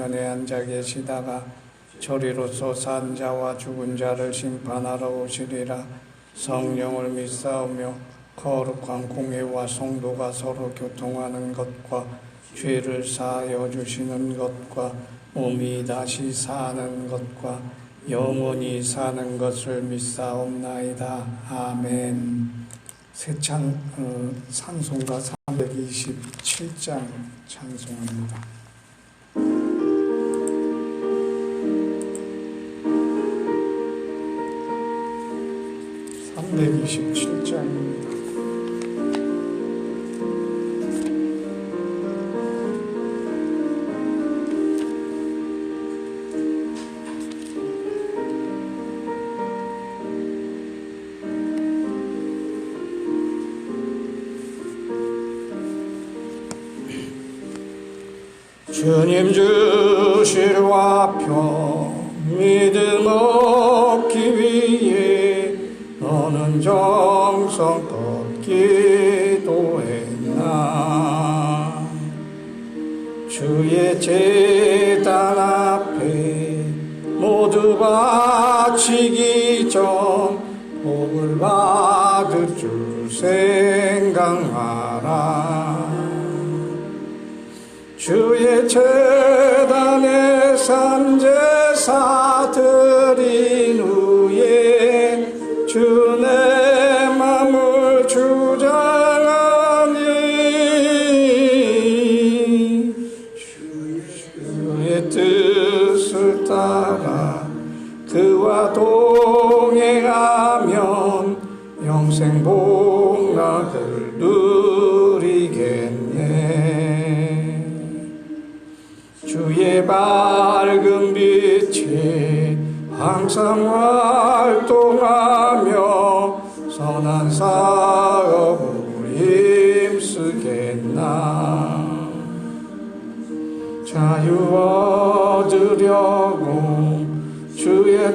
편에 앉아 계시다가 저리로서 산 자와 죽은 자를 심판하러 오시리라 성령을 믿사오며 거룩한 공회와 성도가 서로 교통하는 것과 죄를 사하여 주시는 것과 몸이 다시 사는 것과 영원히 사는 것을 믿사옵나이다. 아멘. 세찬 어, 찬송가 327장 찬송합니다. 327장입니다. 주님 주실 와표 믿음 너는 정성껏 기도했나? 주의 재단 앞에 모두 바치기 전 복을 받을 줄 생각하라. 주의 재단에 산제사 드린 후 따라 그와 동행하면 영생 복락을 누리겠네. 주의 밝은 빛에 항상 활동하며 선한 사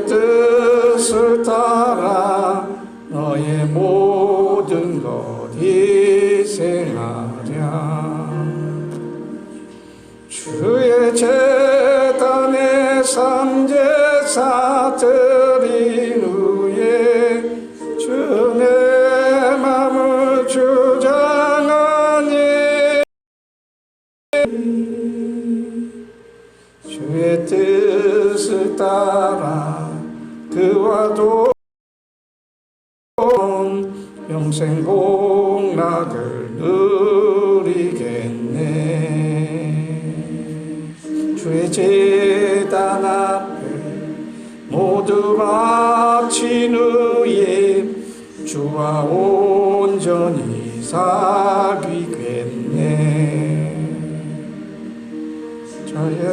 뜻을 따라 너의 모든 것 희생하랴. 주의 재단에 삼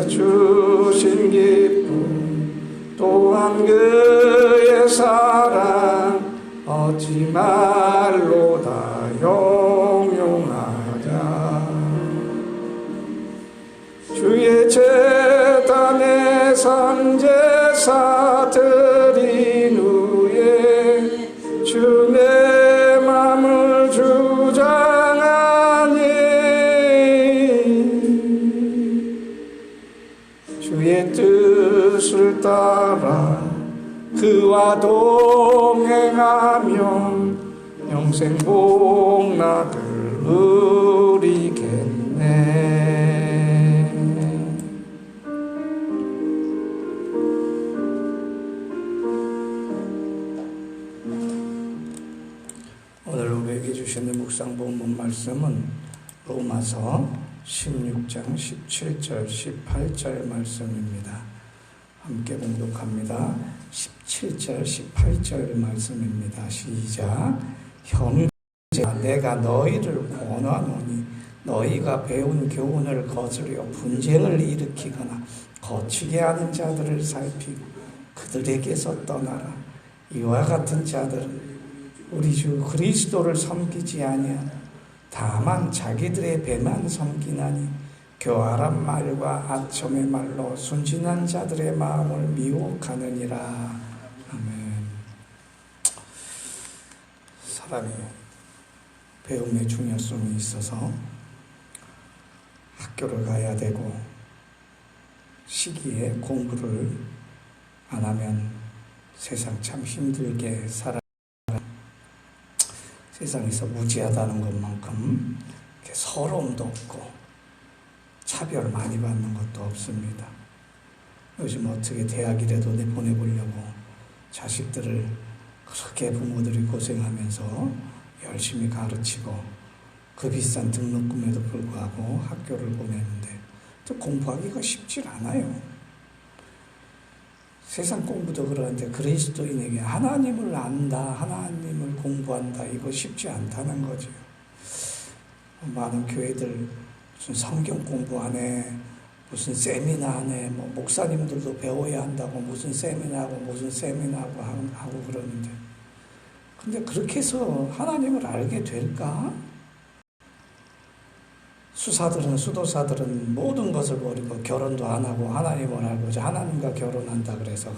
주신 기쁨 또한 그의 사랑 어찌 말로 다용 따라 그와 동행하면 영생 복락을 누리겠네. 오늘 우리에게 주시는 묵상 본문 말씀은 로마서 16장 17절 18절 말씀입니다. 함께 봉독합니다. 17절 18절 말씀입니다. 시작. 형제 내가 너희를 권하노니 너희가 배운 교훈을 거스려 분쟁을 일으키거나 거치게 하는 자들을 살피고 그들에게서 떠나라. 이와 같은 자들은 우리 주 그리스도를 섬기지 아니하고 다만 자기들의 배만 섬기나니 교활한 말과 아첨의 말로 순진한 자들의 마음을 미혹하느니라. 아멘. 사람이 배움의 중요성이 있어서 학교를 가야 되고 시기에 공부를 안 하면 세상 참 힘들게 살아 세상에서 무지하다는 것만큼 서러움도 없고 차별 많이 받는 것도 없습니다. 요즘 어떻게 대학이라도 내보내보려고 자식들을 그렇게 부모들이 고생하면서 열심히 가르치고 그 비싼 등록금에도 불구하고 학교를 보내는데 또 공부하기가 쉽질 않아요. 세상 공부도 그러는데 그리스도인에게 하나님을 안다, 하나님을 공부한다, 이거 쉽지 않다는 거죠. 많은 교회들 무슨 성경 공부 안에 무슨 세미나 안에 뭐 목사님들도 배워야 한다고 무슨 세미나하고 무슨 세미나하고 하고 그러는데 근데 그렇게 해서 하나님을 알게 될까? 수사들은 수도사들은 모든 것을 버리고 결혼도 안 하고 하나님을 알고자 하나님과 결혼한다 그래서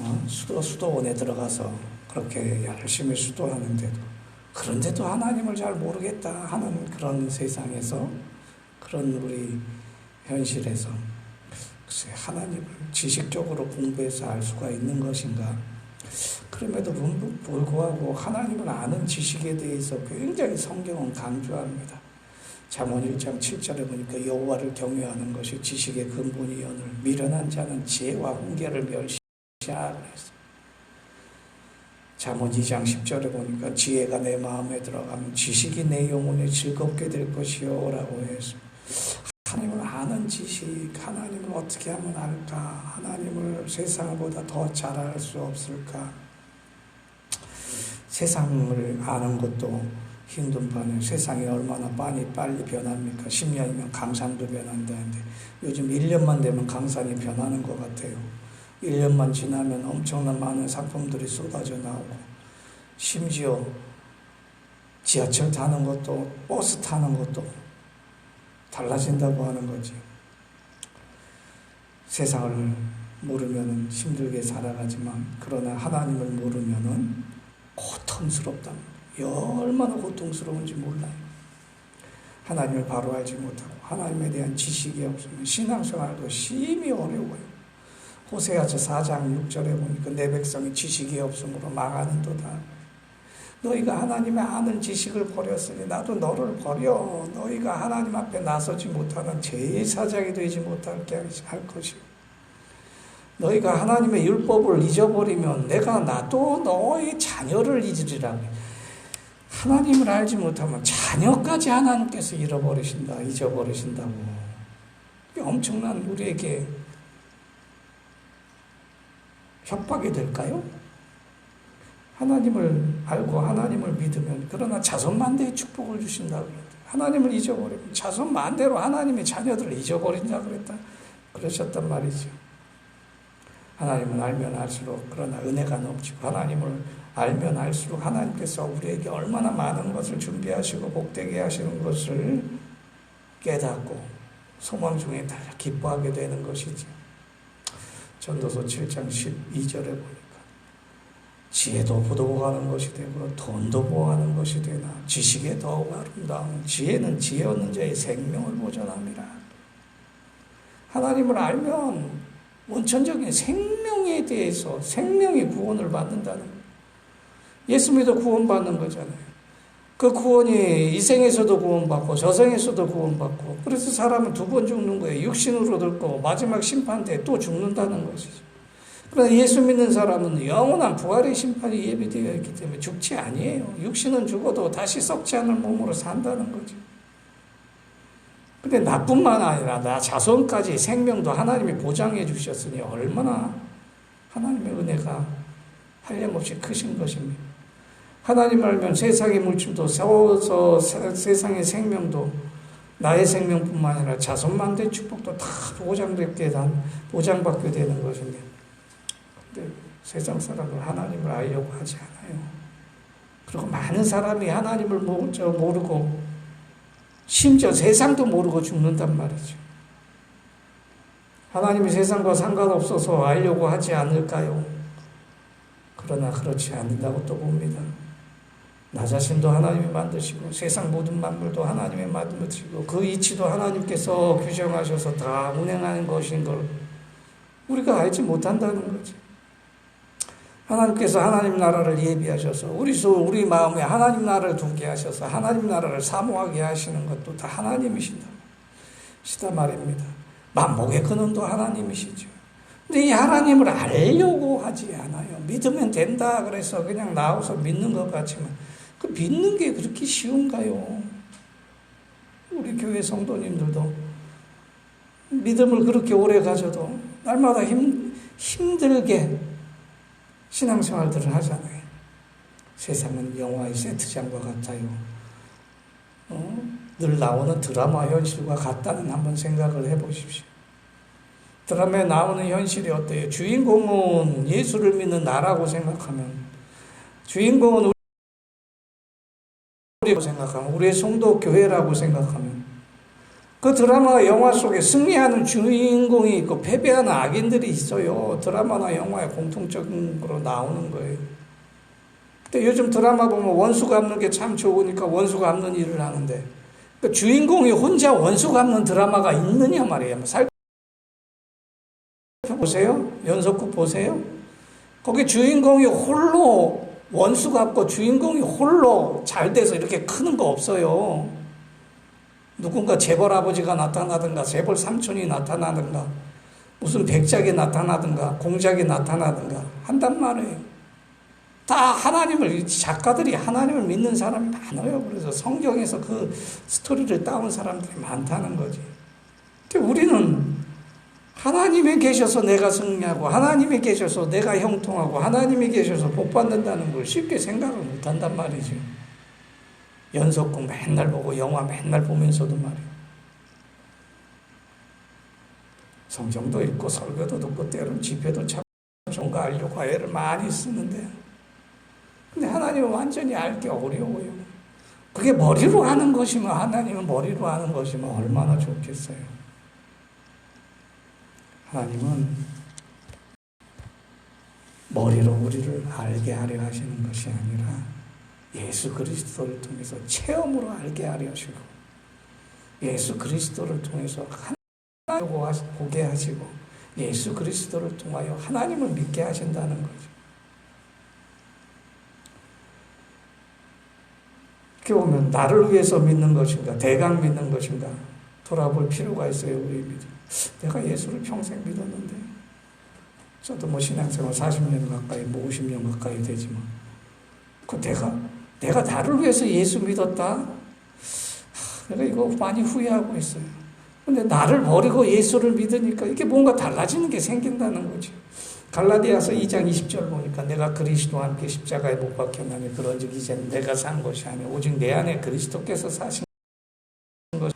어? 수도 수도원에 들어가서 그렇게 열심히 수도하는데도 그런데도 하나님을 잘 모르겠다 하는 그런 세상에서 그런 우리 현실에서 글쎄 하나님을 지식적으로 공부해서 알 수가 있는 것인가? 그럼에도 불구하고 하나님을 아는 지식에 대해서 굉장히 성경은 강조합니다. 잠언 1장 7절에 보니까 여호와를 경외하는 것이 지식의 근본이오늘 미련한 자는 지혜와 훈계를 멸시하라 그랬어. 잠언 2장 10절에 보니까 지혜가 내 마음에 들어가면 지식이 내 영혼에 즐겁게 될 것이요 라고 해서 하나님을 아는 지식, 하나님을 어떻게 하면 알까? 하나님을 세상보다 더 잘 알 수 없을까? 세상을 아는 것도 힘든 반에 세상이 얼마나 많이 빨리 변합니까? 10년이면 강산도 변한다는데 요즘 1년만 되면 강산이 변하는 것 같아요. 1년만 지나면 엄청난 많은 상품들이 쏟아져 나오고 심지어 지하철 타는 것도 버스 타는 것도 달라진다고 하는 거지. 세상을 모르면 힘들게 살아가지만 그러나 하나님을 모르면 고통스럽다. 얼마나 고통스러운지 몰라요. 하나님을 바로 알지 못하고 하나님에 대한 지식이 없으면 신앙생활도 심히 어려워요. 호세아서 4장 6절에 보니까 내 백성이 지식이 없으므로 망하는도다. 너희가 하나님의 아는 지식을 버렸으니 나도 너를 버려. 너희가 하나님 앞에 나서지 못하는 제사장이 되지 못하게 할 것이요. 너희가 하나님의 율법을 잊어버리면 내가 나도 너희 자녀를 잊으리라. 하나님을 알지 못하면 자녀까지 하나님께서 잃어버리신다, 잊어버리신다고. 엄청난 우리에게 협박이 될까요? 하나님을 알고 하나님을 믿으면 그러나 자손 만대의 축복을 주신다 그랬다. 하나님을 잊어버리면 자손 만대로 하나님의 자녀들을 잊어버린다 그랬다. 그러셨단 말이죠. 하나님을 알면 알수록 그러나 은혜가 넘치고 하나님을 알면 알수록 하나님께서 우리에게 얼마나 많은 것을 준비하시고 복되게 하시는 것을 깨닫고 소망 중에 다 기뻐하게 되는 것이죠. 전도서 7장 12절에 보니까 지혜도 부도가는 것이 되고 돈도 보하는 것이 되나 지식에 더욱 아름다운 지혜는 지혜 얻는 자의 생명을 보존합니다. 하나님을 알면 원천적인 생명에 대해서 생명의 구원을 받는다는. 예수 믿어 구원받는 거잖아요. 그 구원이 이 생에서도 구원받고 저생에서도 구원받고 그래서 사람은 두 번 죽는 거예요. 육신으로 들고 마지막 심판 때 또 죽는다는 것이죠. 그러나 예수 믿는 사람은 영원한 부활의 심판이 예비되어 있기 때문에 죽지 아니에요. 육신은 죽어도 다시 썩지 않을 몸으로 산다는 거죠. 근데 나뿐만 아니라 나 자손까지 생명도 하나님이 보장해 주셨으니 얼마나 하나님의 은혜가 한량없이 크신 것입니다. 하나님 알면 세상의 물질도 세워서 세 상의 생명도 나의 생명뿐만 아니라 자손 만대 축복도 다 보장받게, 보장받게 되는 것인데. 근데 세상 사람은 하나님을 알려고 하지 않아요. 그리고 많은 사람이 하나님을 모르고, 심지어 세상도 모르고 죽는단 말이죠. 하나님이 세상과 상관없어서 알려고 하지 않을까요? 그러나 그렇지 않는다고 또 봅니다. 나 자신도 하나님이 만드시고 세상 모든 만물도 하나님이 만드시고 그 이치도 하나님께서 규정하셔서 다 운행하는 것인 걸 우리가 알지 못한다는 거지. 하나님께서 하나님 나라를 예비하셔서 우리 소 우리 마음에 하나님 나라를 두게 하셔서 하나님 나라를 사모하게 하시는 것도 다 하나님이신다. 시다 말입니다. 만복의 근원도 하나님이시죠. 근데 이 하나님을 알려고 하지 않아요. 믿으면 된다 그래서 그냥 나와서 믿는 것 같지만 그 믿는 게 그렇게 쉬운가요? 우리 교회 성도님들도 믿음을 그렇게 오래 가져도 날마다 힘, 힘들게 신앙생활들을 하잖아요. 세상은 영화의 세트장과 같아요. 어? 늘 나오는 드라마 현실과 같다는 한번 생각을 해보십시오. 드라마에 나오는 현실이 어때요? 주인공은 예수를 믿는 나라고 생각하면, 주인공은 우리라고 생각하면, 우리의 성도 교회라고 생각하면, 그 드라마 영화 속에 승리하는 주인공이 있고 패배하는 악인들이 있어요. 드라마나 영화에 공통적으로 나오는 거예요. 근데 요즘 드라마 보면 원수 갚는 게 참 좋으니까 원수 갚는 일을 하는데 그 주인공이 혼자 원수 갚는 드라마가 있느냐 말이에요. 살 보세요. 연속극 보세요. 거기 주인공이 홀로 원수 갚고 주인공이 홀로 잘 돼서 이렇게 크는 거 없어요. 누군가 재벌 아버지가 나타나든가 재벌 삼촌이 나타나든가 무슨 백작이 나타나든가 공작이 나타나든가 한단 말이에요. 다 하나님을 작가들이 하나님을 믿는 사람이 많아요. 그래서 성경에서 그 스토리를 따온 사람들이 많다는 거지. 근데 우리는 하나님에 계셔서 내가 승리하고 하나님에 계셔서 내가 형통하고 하나님에 계셔서 복 받는다는 걸 쉽게 생각을 못 한단 말이죠. 연속극 맨날 보고 영화 맨날 보면서도 말이에요. 성경도 읽고 설교도 듣고 때로는 집회도 참 알려고 애를 많이 쓰는데 근데 하나님은 완전히 알기 어려워요. 그게 머리로 하는 것이면 하나님은 머리로 하는 것이면 얼마나 좋겠어요. 하나님은 머리로 우리를 알게 하려 하시는 것이 아니라 예수 그리스도를 통해서 체험으로 알게 하려 하시고 예수 그리스도를 통해서 하나님을 보게 하시고 예수 그리스도를 통하여 하나님을 믿게 하신다는 거죠. 이렇게 보면 나를 위해서 믿는 것인가 대강 믿는 것인가 돌아볼 필요가 있어요 우리 믿음. 내가 예수를 평생 믿었는데 저도 뭐 신앙생활 40년 가까이 뭐 50년 가까이 되지만 그 내가 내가 나를 위해서 예수 믿었다. 내가 이거 많이 후회하고 있어요. 근데 나를 버리고 예수를 믿으니까 이게 뭔가 달라지는 게 생긴다는 거죠. 갈라디아서 2장 20절 보니까 내가 그리스도와 함께 십자가에 못 박혔나니 그런즉 이제는 내가 산 것이 아니라 오직 내 안에 그리스도께서 사신 것.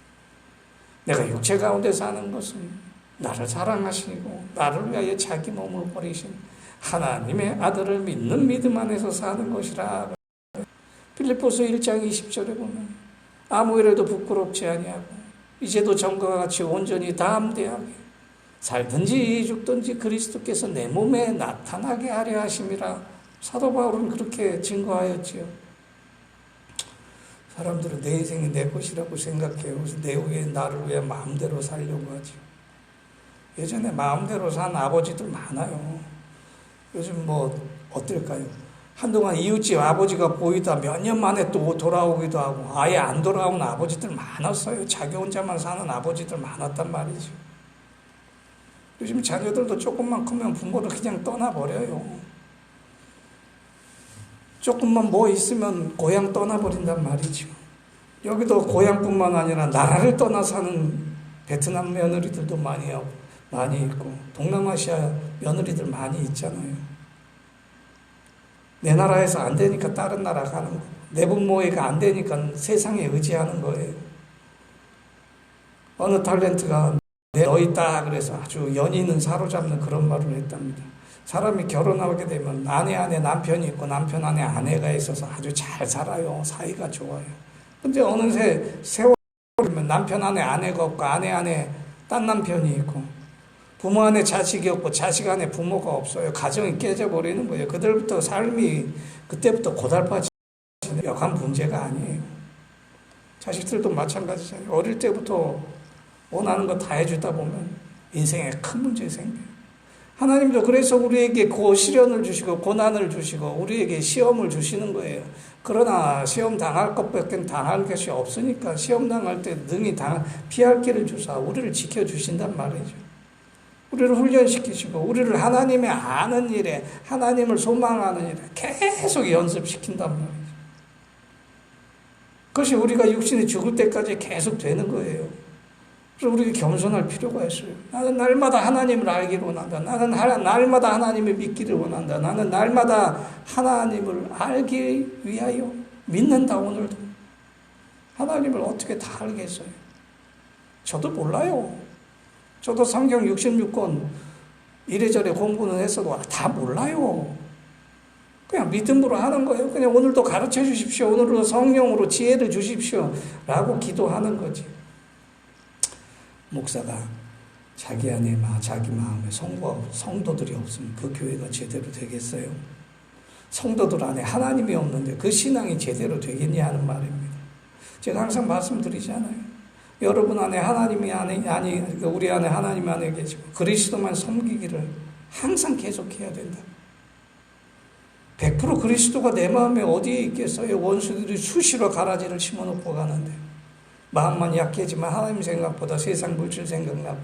내가 육체 가운데 사는 것은 나를 사랑하시고 나를 위하여 자기 몸을 버리신 하나님의 아들을 믿는 믿음 안에서 사는 것이라. 필리포스 1장 20절에 보면 아무 일에도 부끄럽지 아니하고 이제도 전과 같이 온전히 담대하게 살든지 죽든지 그리스도께서 내 몸에 나타나게 하려 하심이라 사도 바울은 그렇게 증거하였지요. 사람들은 내 인생이 내 것이라고 생각해요. 그래서 내 위에 나를 위해 마음대로 살려고 하죠. 예전에 마음대로 산 아버지들 많아요. 요즘 뭐 어떨까요? 한동안 이웃집 아버지가 보이다 몇 년 만에 또 돌아오기도 하고 아예 안 돌아온 아버지들 많았어요. 자기 혼자만 사는 아버지들 많았단 말이죠. 요즘 자녀들도 조금만 크면 부모를 그냥 떠나버려요. 조금만 뭐 있으면 고향 떠나버린단 말이죠. 여기도 고향뿐만 아니라 나라를 떠나 사는 베트남 며느리들도 많이 많이 있고 동남아시아 며느리들 많이 있잖아요. 내 나라에서 안 되니까 다른 나라 가는 거. 내 부모가 안 되니까 세상에 의지하는 거예요. 어느 탤런트가 내너 있다 그래서 아주 연인은 사로잡는 그런 말을 했답니다. 사람이 결혼하게 되면 아내 안에 남편이 있고 남편 안에 아내가 있어서 아주 잘 살아요. 사이가 좋아요. 근데 어느새 세월이면 남편 안에 아내가 없고 아내 안에 딴 남편이 있고 부모 안에 자식이 없고 자식 안에 부모가 없어요. 가정이 깨져버리는 거예요. 그들부터 삶이 그때부터 고달파지는 역한 문제가 아니에요. 자식들도 마찬가지잖아요. 어릴 때부터 원하는 거 다 해주다 보면 인생에 큰 문제 생겨요. 하나님도 그래서 우리에게 고 시련을 주시고 고난을 주시고 우리에게 시험을 주시는 거예요. 그러나 시험 당할 것밖에 당할 것이 없으니까 시험 당할 때 능히 당 피할 길을 주사 우리를 지켜 주신단 말이죠. 우리를 훈련시키시고 우리를 하나님의 아는 일에 하나님을 소망하는 일에 계속 연습시킨단 말이죠. 그것이 우리가 육신이 죽을 때까지 계속 되는 거예요. 그래서 우리가 겸손할 필요가 있어요. 나는 날마다 하나님을 알기를 원한다. 나는 하- 날마다 하나님을 믿기를 원한다. 나는 날마다 하나님을 알기 위하여 믿는다, 오늘도. 하나님을 어떻게 다 알겠어요? 저도 몰라요. 저도 성경 66권 이래저래 공부는 했어도 다 몰라요. 그냥 믿음으로 하는 거예요. 그냥 오늘도 가르쳐 주십시오. 오늘도 성령으로 지혜를 주십시오. 라고 기도하는 거지. 목사가 자기 안에 마, 자기 마음에 성도, 성도들이 없으면 그 교회가 제대로 되겠어요? 성도들 안에 하나님이 없는데 그 신앙이 제대로 되겠냐 하는 말입니다. 제가 항상 말씀드리잖아요. 여러분 안에 하나님이 안에, 아니, 우리 안에 하나님 안에 계시고 그리스도만 섬기기를 항상 계속해야 된다. 100% 그리스도가 내 마음에 어디에 있겠어요? 원수들이 수시로 가라지를 심어놓고 가는데. 마음만 약해지만 하나님 생각보다 세상 물질 생각나고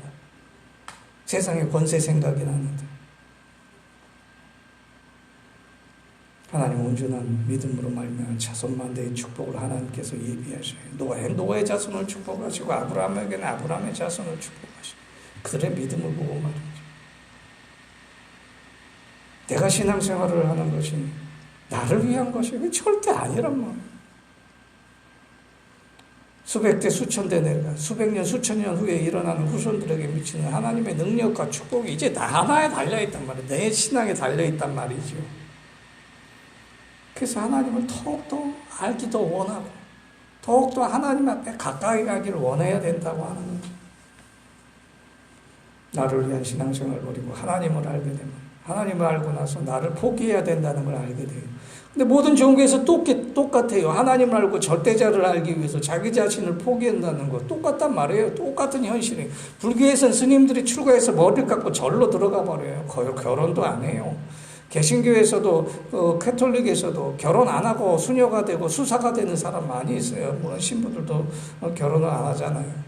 세상의 권세 생각이 나는데 하나님 온전한 믿음으로 말미암아 자손 만대의 축복을 하나님께서 예비하셔요. 노아의 노아의 자손을 축복하시고 아브라함에게는 아브라함의 자손을 축복하시고 그들의 믿음을 보고 말이죠. 내가 신앙생활을 하는 것이 나를 위한 것이 절대 아니란 말이에요. 수백 대 수천 대 내가 수백 년 수천 년 후에 일어나는 후손들에게 미치는 하나님의 능력과 축복이 이제 나 하나에 달려 있단 말이에요. 내 신앙에 달려 있단 말이죠. 그래서 하나님을 더욱더 알기도 원하고 더욱더 하나님 앞에 가까이 가기를 원해야 된다고 하는. 나를 위한 신앙생활을 버리고 하나님을 알게 되면 하나님을 알고 나서 나를 포기해야 된다는 걸 알게 돼요. 근데 모든 종교에서 똑- 똑같아요. 하나님을 알고 절대자를 알기 위해서 자기 자신을 포기한다는 거 똑같단 말이에요. 똑같은 현실이. 불교에서는 스님들이 출가해서 머리를 깎고 절로 들어가 버려요. 거의 결혼도 안 해요. 개신교에서도 어, 캐톨릭에서도 결혼 안 하고 수녀가 되고 수사가 되는 사람 많이 있어요. 물론 신부들도 어, 결혼을 안 하잖아요.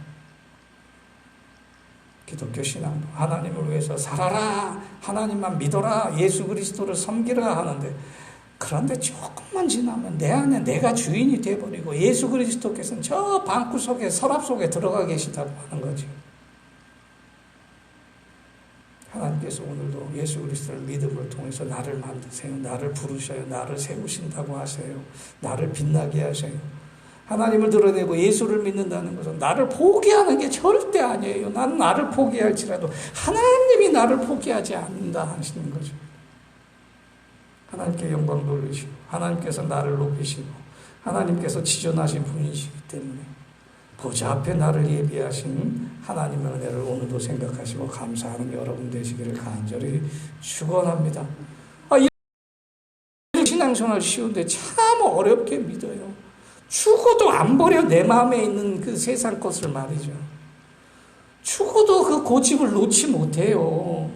기독교 신앙도 하나님을 위해서 살아라 하나님만 믿어라 예수 그리스도를 섬기라 하는데 그런데 조금만 지나면 내 안에 내가 주인이 돼버리고 예수 그리스도께서는 저 방구석에 서랍 속에 들어가 계시다고 하는 거죠. 하나님께서 오늘도 예수 그리스도를 믿음을 통해서 나를 만드세요. 나를 부르셔요. 나를 세우신다고 하세요. 나를 빛나게 하세요. 하나님을 드러내고 예수를 믿는다는 것은 나를 포기하는 게 절대 아니에요. 나는 나를 포기할지라도 하나님이 나를 포기하지 않는다 하시는 거죠. 하나님께 영광 돌리시고 하나님께서 나를 높이시고 하나님께서 지존하신 분이시기 때문에 보좌 앞에 나를 예비하신 하나님의 은혜를 오늘도 생각하시고 감사하는 여러분 되시기를 간절히 축원합니다. 아, 이 신앙생활 쉬운데 참 어렵게 믿어요. 죽어도 안 버려 내 마음에 있는 그 세상 것을 말이죠. 죽어도 그 고집을 놓지 못해요.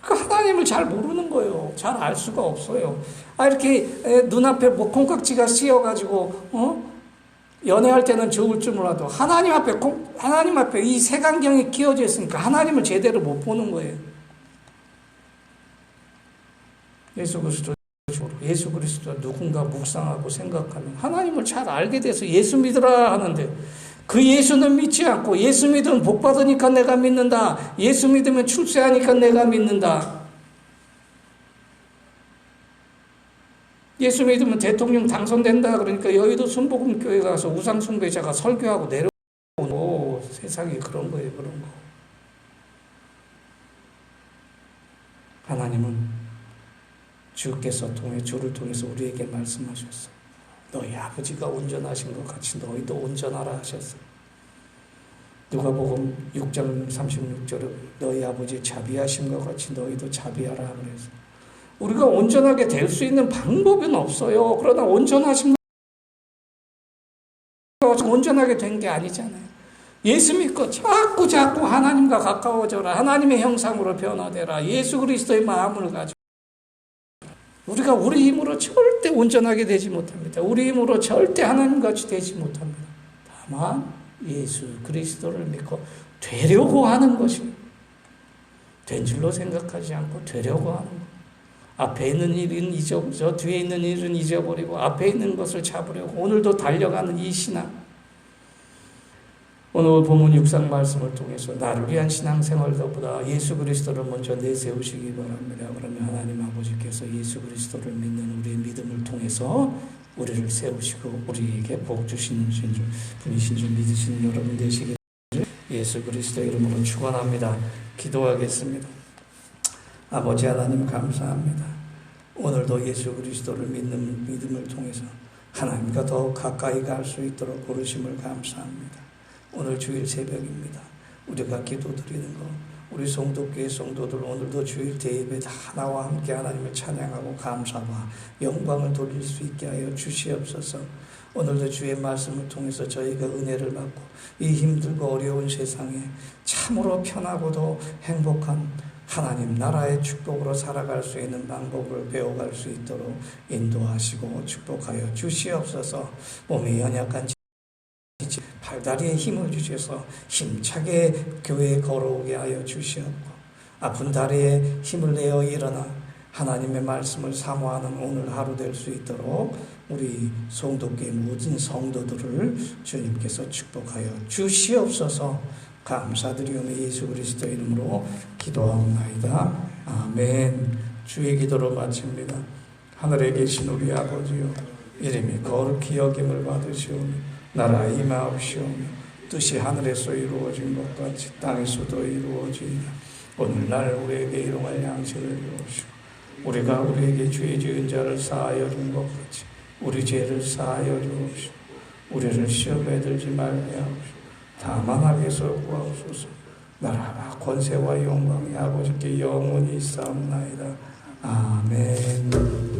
그 하나님을 잘 모르는 거예요. 잘 알 수가 없어요. 아 이렇게 에, 눈앞에 뭐 콩깍지가 씌어가지고 어 연애할 때는 좋을 줄 몰라도 하나님 앞에 콩, 하나님 앞에 이 색안경이 끼어져 있으니까 하나님을 제대로 못 보는 거예요. 예수 그리스도 예수 그리스도 누군가 묵상하고 생각하면 하나님을 잘 알게 돼서 예수 믿으라 하는데 그 예수는 믿지 않고 예수 믿으면 복 받으니까 내가 믿는다. 예수 믿으면 출세하니까 내가 믿는다. 예수 믿으면 대통령 당선된다. 그러니까 여의도 순복음 교회 가서 우상 숭배자가 설교하고 내려 오, 세상이 그런 거예요, 그런 거. 하나님은 주께서 통해 주를 통해서 우리에게 말씀하셨어요. 너희 아버지가 온전하신 것 같이 너희도 온전하라 하셨어요. 누가복음 6장 36절에 너희 아버지 자비하신 것 같이 너희도 자비하라 그래서 우리가 온전하게 될 수 있는 방법은 없어요. 그러나 온전하신 것 온전하게 된 게 아니잖아요. 예수 믿고 자꾸 자꾸 하나님과 가까워져라. 하나님의 형상으로 변화되라. 예수 그리스도의 마음을 가지고 우리가 우리 힘으로 절대 온전하게 되지 못합니다. 우리 힘으로 절대 하나님같이 되지 못합니다. 다만 예수 그리스도를 믿고 되려고 하는 것이 된 줄로 생각하지 않고 되려고 하는 것. 앞에 있는 일은 잊어버려, 뒤에 있는 일은 잊어버리고 앞에 있는 것을 잡으려고 오늘도 달려가는 이 신앙. 오늘 본문 육상 말씀을 통해서 나를 위한 신앙생활보다 예수 그리스도를 먼저 내세우시기 바랍니다. 그러면 하나님 아버지께서 예수 그리스도를 믿는 우리의 믿음을 통해서 우리를 세우시고 우리에게 복 주시는 줄 분이신 줄 믿으시는 여러분 되시기를 예수 그리스도 이름으로 축원합니다. 기도하겠습니다. 아버지 하나님 감사합니다. 오늘도 예수 그리스도를 믿는 믿음을 통해서 하나님과 더 가까이 갈 수 있도록 부르심을 감사합니다. 오늘 주일 새벽입니다. 우리가 기도드리는 거 우리 성도교회 성도들 오늘도 주일 대예배 다 나와 함께 하나님을 찬양하고 감사와 영광을 돌릴 수 있게 하여 주시옵소서. 오늘도 주의 말씀을 통해서 저희가 은혜를 받고 이 힘들고 어려운 세상에 참으로 편하고도 행복한 하나님 나라의 축복으로 살아갈 수 있는 방법을 배워갈 수 있도록 인도하시고 축복하여 주시옵소서. 몸이 연약한 팔 다리에 힘을 주셔서 힘차게 교회에 걸어오게 하여 주시옵고 아픈 다리에 힘을 내어 일어나 하나님의 말씀을 사모하는 오늘 하루 될 수 있도록 우리 성도계 모든 성도들을 주님께서 축복하여 주시옵소서 감사드리오며 예수 그리스도 이름으로 기도하옵나이다. 아멘 주의 기도로 마칩니다. 하늘에 계신 우리 아버지요 이름이 거룩히 여김을 받으시오며 나라 임하옵시오며 뜻이 하늘에서 이루어진 것 같이 땅에서도 이루어지냐 오늘날 우리에게 일용할 양식을 주옵시오 우리가 우리에게 죄 지은 자를 사하여 준 것 같이 우리 죄를 사하여 주옵시오. 우리를 시험에 들지 말게 하옵시오. 다만 악에서 구하옵소서. 나라와 권세와 영광이 아버지께 영원히 있사옵나이다. 아멘